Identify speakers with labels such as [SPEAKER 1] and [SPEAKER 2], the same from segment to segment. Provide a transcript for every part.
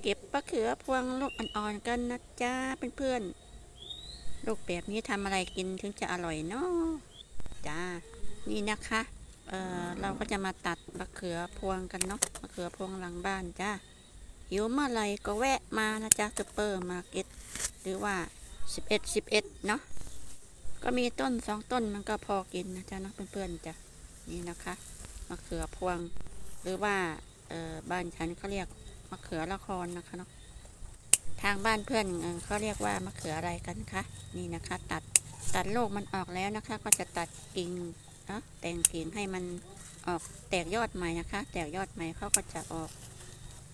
[SPEAKER 1] เก็บมะเขือพวงลูกอ่อนๆกันนะจ๊ะเพื่อนๆลูกแบบนี้ทำอะไรกินถึงจะอร่อยเนาะจ้านี่นะคะเออเราก็จะมาตัดมะเขือพวงกันเนาะมะเขือพวงหลังบ้านจ้าหิวเมื่อไรก็แวะมานะจ๊ะซูเปอร์มาร์เก็ตหรือว่า 11 11เนาะก็มีต้นสองต้นมันก็พอกินนะจ๊ะเนาะเพื่อนๆจ้ะนี่นะคะมะเขือพวง หรือว่าเออบ้านฉันเขาเรียก มะเขือละครนะคะเนาะทางบ้านเพื่อนเขาเรียกว่ามะเขืออะไรกันคะนี่นะคะ ตัดตัดโลกมันออกแล้วนะคะ ก็จะตัดกิ่งเนาะแต่งกิ่งให้มันออกแตกยอดใหม่นะคะ แตกยอดใหม่เขาก็จะออก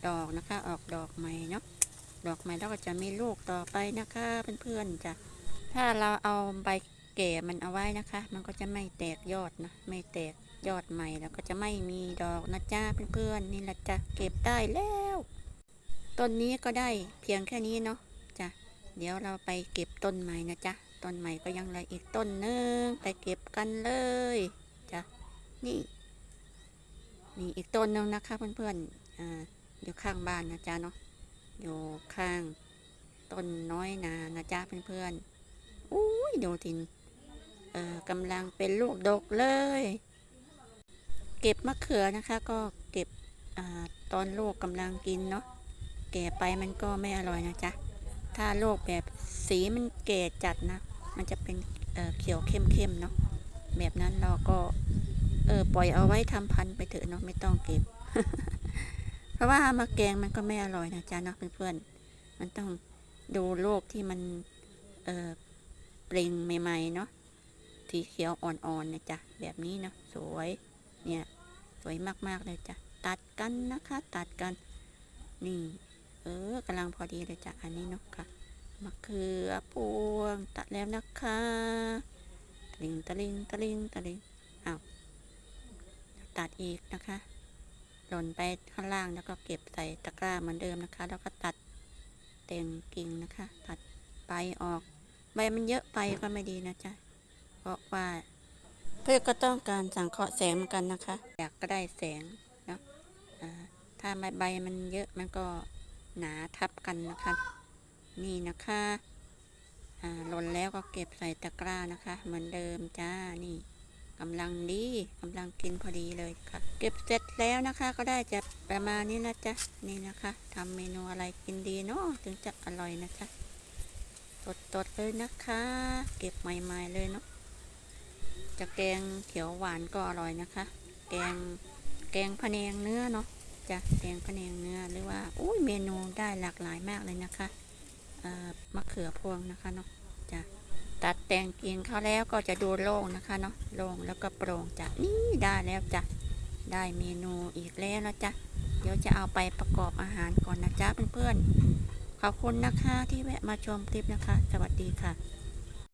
[SPEAKER 1] ดอกนะคะ ออกดอกใหม่เนาะดอกใหม่แล้วก็จะมีลูกต่อไปนะคะเพื่อนๆจะถ้าเราเอาใบแก่มันเอาไว้นะคะ มันก็จะไม่แตกยอดนะไม่แตกยอดใหม่แล้วก็จะไม่มีดอกนะจ้าเพื่อนๆนี่แหละจ้ะเก็บได้แล้ว ต้นนี้ก็ได้เพียงแค่นี้เนาะจ้ะเดี๋ยวเราไปเก็บต้นใหม่นะจ๊ะต้นใหม่ก็ยังเหลืออีกต้นหนึงไปเก็บกันเลยจ้ะนี่นี่อีกต้นหนึงนะคะเพื่อนๆอ่าอยู่ข้างบ้านนะจ๊ะเนาะอยู่ข้างต้นน้อยนานะจ๊ะเพื่อนๆอุ้ยดูทินเอ่อกำลังเป็นลูกดกเลย เก็บมะเขือนะคะ ก็เก็บอาตอนลูกกำลังกินเนาะ แก่ไปมันก็ไม่อร่อยนะจ๊ะ ถ้าลูกแบบสีมันแก่จัดนะ มันจะเป็นเเขียวเข้มๆเนาะ แบบนั้นเราก็เออปล่อยเอาไว้ทำพันธุ์ไปเถอะเนาะไม่ต้องเก็บ เพราะว่ามาแกงมันก็ไม่อร่อยนะจ๊ะเนาะเพื่อนๆ มันต้องดูลูกที่มันเออเปล่งใหม่ๆเนาะสีเขียวอ่อนๆนะจ๊ะแบบนี้เนาะสวยเนี่ยสวยมากๆเลยจ้ะตัดกันนะคะ ตัดกันนี่ เออกำลังพอดีเลยจ้ะอันนี้เนาะค่ะมะเขือพวงตัดแล้วนะคะตลิงตลิงตลิงตลิงอ้าวตัดอีกนะคะหล่นไปข้างล่างแล้วก็เก็บใส่ตะกร้าเหมือนเดิมนะคะ แล้วก็ตัดแต่งกิ่งนะคะ ตัดใบออก ใบมันเยอะไปก็ไม่ดีนะจ๊ะเพราะว่าเพื่อก็ต้องการสังเคราะห์แสงเหมือนกันนะคะ อยากก็ได้แสงเนาะถ้าใบใบมันเยอะมันก็ หนาทับกันนะคะ นี่นะคะอ่าหล่นแล้วก็เก็บใส่ตะกร้านะคะ เหมือนเดิมจ้านี่กำลังดีกำลังกินพอดีเลยค่ะ เก็บเสร็จแล้วนะคะก็ได้จะประมาณนี้นะจ๊ะนี่นะคะทำเมนูอะไรกินดีเนาะถึงจะอร่อยนะจ๊ะสดๆเลยนะคะ เก็บใหม่ๆเลยเนาะจะแกงเขียวหวานก็อร่อยนะคะ แกงแกงพะแนงเนื้อเนาะ จะแกงพะแนงเนื้อหรือว่าอุ้ยเมนูได้หลากหลายมากเลยนะคะเอ่อมะเขือพวงนะคะเนาะจะตัดแต่งกิ่งเขาแล้วก็จะดูโล่งนะคะเนาะโล่งแล้วก็โปร่งจ้ะนี่ได้แล้วจ้ะได้เมนูอีกแล้วนะจ๊ะเดี๋ยวจะเอาไปประกอบอาหารก่อนนะจ๊ะเพื่อนๆขอบคุณนะคะที่แวะมาชมคลิปนะคะ สวัสดีค่ะ